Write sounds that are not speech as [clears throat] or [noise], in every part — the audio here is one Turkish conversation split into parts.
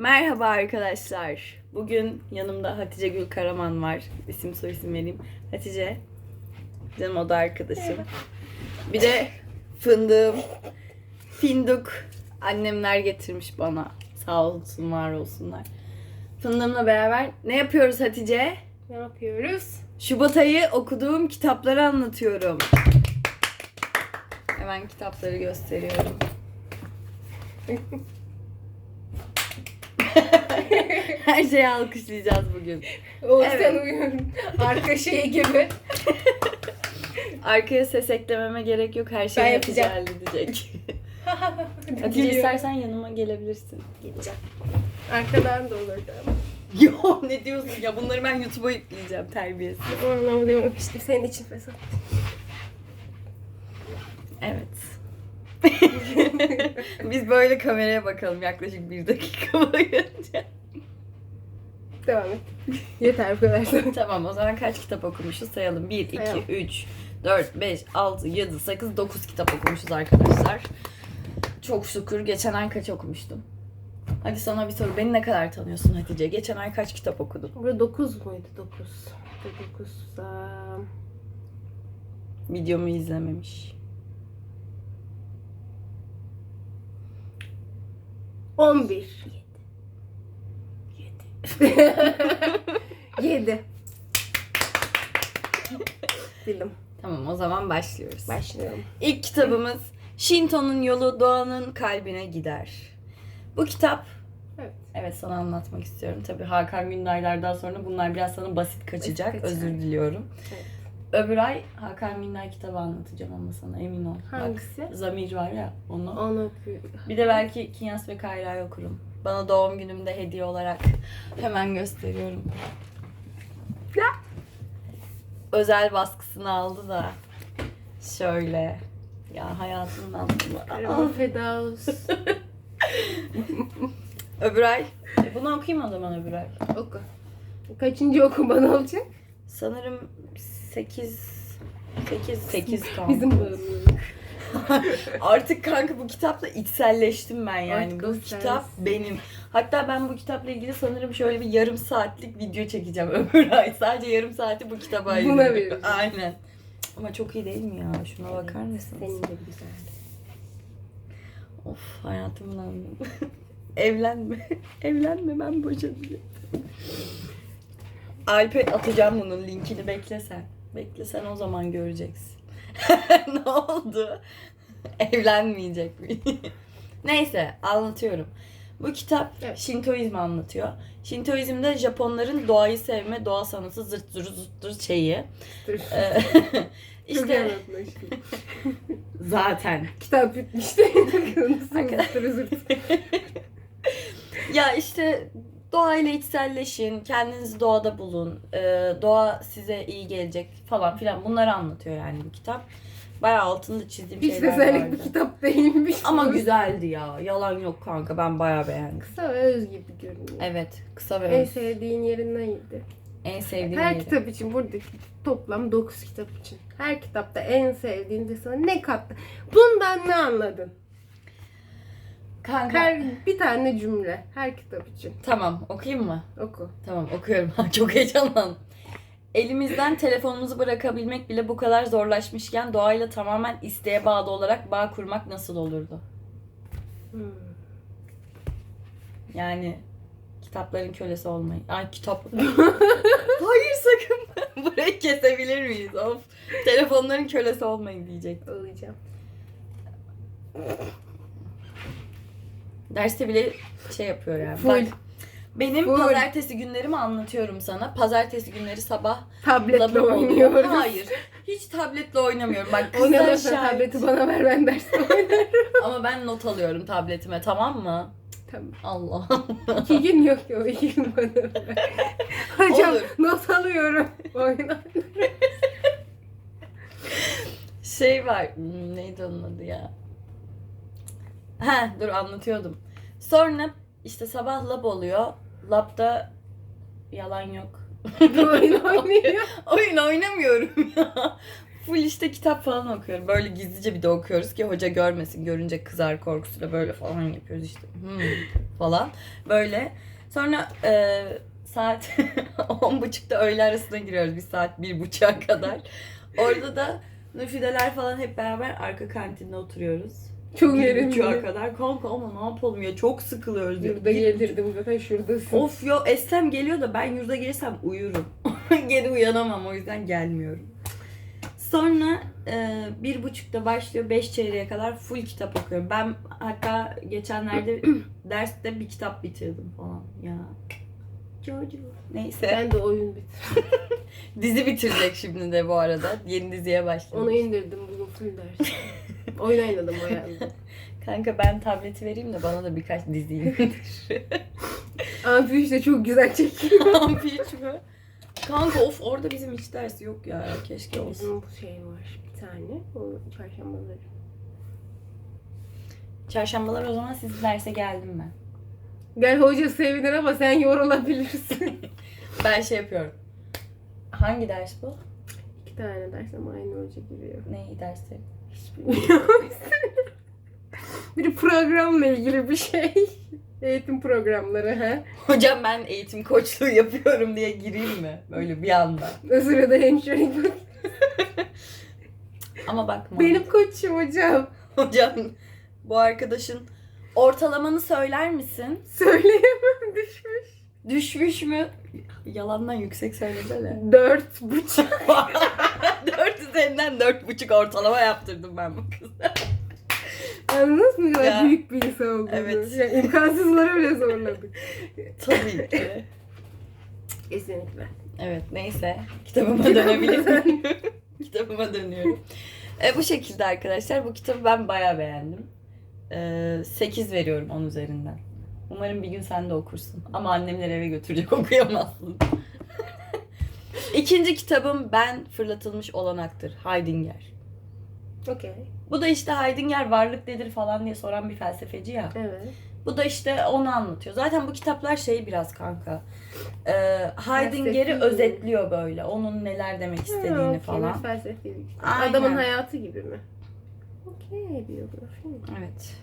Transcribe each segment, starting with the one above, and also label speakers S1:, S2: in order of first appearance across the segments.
S1: Merhaba arkadaşlar. Bugün yanımda Hatice Gül Karaman var. İsim soy isim vereyim. Hatice. Canım o da arkadaşım. Bir de fındığım. Finduk. Annemler getirmiş bana. Sağ olsun var olsunlar. Fındığımla beraber ne yapıyoruz Hatice?
S2: Ne yapıyoruz?
S1: Şubat ayı okuduğum kitapları anlatıyorum. Hemen kitapları gösteriyorum. [laughs] Her şeyi alkışlayacağız bugün.
S2: Oğuzhan
S1: Evet.
S2: uyuyorum. Arka şeyi gibi.
S1: Arkaya ses eklememe gerek yok. Her
S2: Ben
S1: şeyi Hatice halledecek. [laughs] Hatice
S2: Geliyor.
S1: istersen yanıma gelebilirsin. Geleceğim.
S2: Arkadan da olurdu [laughs] ama.
S1: Yo ne diyorsun ya bunları ben YouTube'a yükleyeceğim terbiyesiz.
S2: O anlamda senin için fesat.
S1: Evet. [laughs] Biz böyle kameraya bakalım yaklaşık bir dakika boyunca.
S2: Devam et. [laughs] Yeter bu kadar. [laughs]
S1: tamam o zaman kaç kitap okumuşuz sayalım. 1, 2,
S2: Sayalım.
S1: 3, 4, 5, 6, 7, 8, 9 kitap okumuşuz arkadaşlar. Çok şükür. Geçen ay kaç okumuştum? Hadi sana bir soru. Beni ne kadar tanıyorsun Hatice? Geçen ay kaç kitap okudun?
S2: Burada 9 muydu? 9. 9
S1: Videomu izlememiş.
S2: 11. [laughs] 7. Bildim.
S1: Tamam o zaman başlıyoruz.
S2: Başlıyorum.
S1: İlk kitabımız Shinto'nun yolu doğanın kalbine gider. Bu kitap
S2: Evet.
S1: Evet sana anlatmak istiyorum. Tabii Hakan Gündaylar'dan sonra bunlar biraz sana basit kaçacak.
S2: Basit kaçar.
S1: Özür diliyorum.
S2: Evet.
S1: Öbür ay Hakan Günday kitabı anlatacağım ama sana emin ol.
S2: Hangisi?
S1: Bak, Zamir var ya onu.
S2: Onu okuyorum.
S1: Bir de belki Kinyas ve Kayra'yı okurum. Bana doğum günümde hediye olarak hemen gösteriyorum.
S2: Ya.
S1: Özel baskısını aldı da şöyle. Ya hayatımdan.
S2: Araba feda olsun. [laughs]
S1: öbür ay. E, Bunu okuyayım o zaman öbür ay.
S2: Oku. Kaçıncı okuman olacak?
S1: Sanırım 8 8 8 kaldı.
S2: Bizim bağımlılık. [laughs]
S1: Artık kanka bu kitapla içselleştim ben yani.
S2: Artık
S1: bu kitap benim. Hatta ben bu kitapla ilgili sanırım şöyle bir yarım saatlik video çekeceğim [laughs] öbür ay. Sadece yarım saati bu kitaba ayırıyorum. Aynen. Ama çok iyi değil mi ya? Şuna bakar mısınız?
S2: Senin de güzel.
S1: Of hayatımdan. [laughs] Evlenme. Evlenme ben boşanacağım. Alp'e atacağım bunun linkini beklesen. Beklesen o zaman göreceksin. [laughs] ne oldu? Evlenmeyecek mi? [laughs] Neyse anlatıyorum. Bu kitap
S2: Evet.
S1: Şintoizmi anlatıyor. Şintoizmde Japonların doğayı sevme, doğa sanatı zırt zırt zırt zırt şeyi. Ee, [laughs] işte zaten
S2: Kitap bitmişti.
S1: Ya işte doğayla içselleşin, kendinizi doğada bulun, ee, doğa size iyi gelecek falan filan bunları anlatıyor yani bu kitap. Bayağı altında çizdiğim
S2: Hiç
S1: şeyler vardı.
S2: bir kitap değilmiş.
S1: Ama güzeldi ya. Yalan yok kanka. Ben bayağı beğendim.
S2: Kısa ve öz gibi görünüyor.
S1: Evet. Kısa ve
S2: En
S1: öz.
S2: sevdiğin yerin neydi?
S1: En sevdiğim
S2: Her
S1: yeri.
S2: kitap için buradaki toplam 9 kitap için. Her kitapta en sevdiğin de sana ne kattı? Bundan ne anladın?
S1: Kanka.
S2: Her bir tane cümle her kitap için.
S1: Tamam. Okuyayım mı?
S2: Oku.
S1: Tamam okuyorum. [laughs] Çok heyecanlandım. Elimizden telefonumuzu bırakabilmek bile bu kadar zorlaşmışken doğayla tamamen isteğe bağlı olarak bağ kurmak nasıl olurdu?
S2: Hmm.
S1: Yani kitapların kölesi olmayın. Ay kitap. [laughs] Hayır sakın. [laughs] Burayı kesebilir miyiz? Of. Telefonların kölesi olmayın diyecek.
S2: Olacağım.
S1: Derste bile şey yapıyor yani.
S2: Full.
S1: Bak, benim
S2: Full.
S1: pazartesi günlerimi anlatıyorum sana. Pazartesi günleri sabah
S2: Tabletle oynuyoruz.
S1: Hayır. Hiç tabletle oynamıyorum. Bak kızlar şahit.
S2: tableti bana ver ben derste oynarım.
S1: Ama ben not alıyorum tabletime tamam mı?
S2: tamam.
S1: Allah.
S2: İki gün yok ya iki gün bana ver. Hocam
S1: Olur.
S2: not alıyorum. Oyna.
S1: şey var. hmm, Neydi onun adı ya? Ha dur anlatıyordum. Sonra işte sabah lab oluyor. Labda yalan yok. [laughs]
S2: Oyun oynuyor. [laughs]
S1: Oyun oynamıyorum ya. Full işte kitap falan okuyorum. Böyle gizlice bir de okuyoruz ki hoca görmesin. Görünce kızar korkusuyla böyle falan yapıyoruz işte. Hmm, falan. Böyle. Sonra e, saat [laughs] on buçukta öğle arasına giriyoruz. Bir saat bir buçuğa kadar. Orada da Nurfideler falan hep beraber arka kantinde oturuyoruz.
S2: Çok yerim.
S1: kadar. Kanka ama ne yapalım ya çok sıkılıyoruz. ya.
S2: Yurda gelirdim zaten şuradasın.
S1: Of yo Estem geliyor da ben yurda gelirsem uyurum. [laughs] Geri uyanamam o yüzden gelmiyorum. Sonra e, bir buçukta başlıyor beş çeyreğe kadar full kitap okuyorum. Ben hatta geçenlerde [clears throat] derste bir kitap bitirdim falan ya. Jojo. Neyse.
S2: Ben de oyun bitirdim. [laughs]
S1: Dizi bitirecek şimdi de bu arada. Yeni diziye başladım.
S2: Onu indirdim bugün full ders. [laughs] oyun oynadım o. [laughs]
S1: Kanka ben tableti vereyim de bana da birkaç dizi indir. [laughs]
S2: Amfi işte çok güzel çekiyor. [laughs]
S1: Ampiç mi? Kanka of orada bizim hiç ders yok ya. Keşke olsun.
S2: Bizim bu şey var bir tane. O çarşambaları.
S1: Çarşambalar o zaman sizin derse geldim ben.
S2: Gel hoca sevinir ama sen yorulabilirsin.
S1: Ben şey yapıyorum. Hangi ders bu?
S2: İki tane ders ama aynı hoca giriyor.
S1: Ne dersi?
S2: Hiç bilmiyorum. Biri programla ilgili bir şey. Eğitim programları ha.
S1: Hocam ben eğitim koçluğu yapıyorum diye gireyim mi? Böyle bir anda.
S2: O sırada hemşire
S1: Ama bakma.
S2: Benim koçum hocam.
S1: Hocam bu arkadaşın ortalamanı söyler misin?
S2: Söyleyemem düşmüş.
S1: Düşmüş mü? Yalandan yüksek söylesene.
S2: Dört buçuk. [laughs]
S1: dört üzerinden dört buçuk ortalama yaptırdım ben bu kıza.
S2: Anladınız mı? Kadar
S1: Ya.
S2: büyük bir insan olduğunu.
S1: Evet.
S2: Yani imkansızları bile zorladık.
S1: Tabii ki.
S2: Kesinlikle.
S1: Evet neyse kitabıma dönebilirim. [laughs] kitabıma dönüyorum. E, bu şekilde arkadaşlar bu kitabı ben bayağı beğendim. E, 8 veriyorum 10 üzerinden. Umarım bir gün sen de okursun. Ama annemler eve götürecek [laughs] okuyamazsın. İkinci kitabım Ben Fırlatılmış Olanaktır. Heidinger.
S2: Okey.
S1: Bu da işte Heidinger varlık nedir falan diye soran bir felsefeci ya.
S2: Evet.
S1: Bu da işte onu anlatıyor. Zaten bu kitaplar şey biraz kanka. E,
S2: Felsefi.
S1: özetliyor böyle. Onun neler demek istediğini
S2: Ha, okey.
S1: falan.
S2: Felsefi bir kitap.
S1: Aynen.
S2: Adamın hayatı gibi mi? Okey biyografi.
S1: Evet.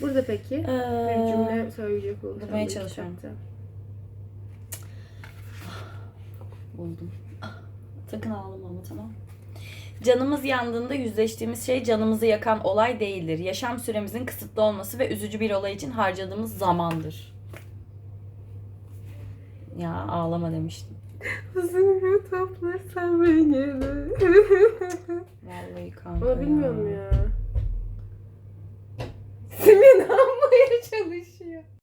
S2: Burada peki bir
S1: Ee,
S2: cümle söyleyecek olursan.
S1: bulmaya
S2: bu
S1: çalışıyorum.
S2: kitapta.
S1: Buldum. [laughs] Sakın ağlama ama tamam. Canımız yandığında yüzleştiğimiz şey canımızı yakan olay değildir. Yaşam süremizin kısıtlı olması ve üzücü bir olay için harcadığımız zamandır. Ya ağlama demiştim.
S2: Hızını toplarsan beni.
S1: Vallahi kanka
S2: Ama bilmiyorum ya. [laughs]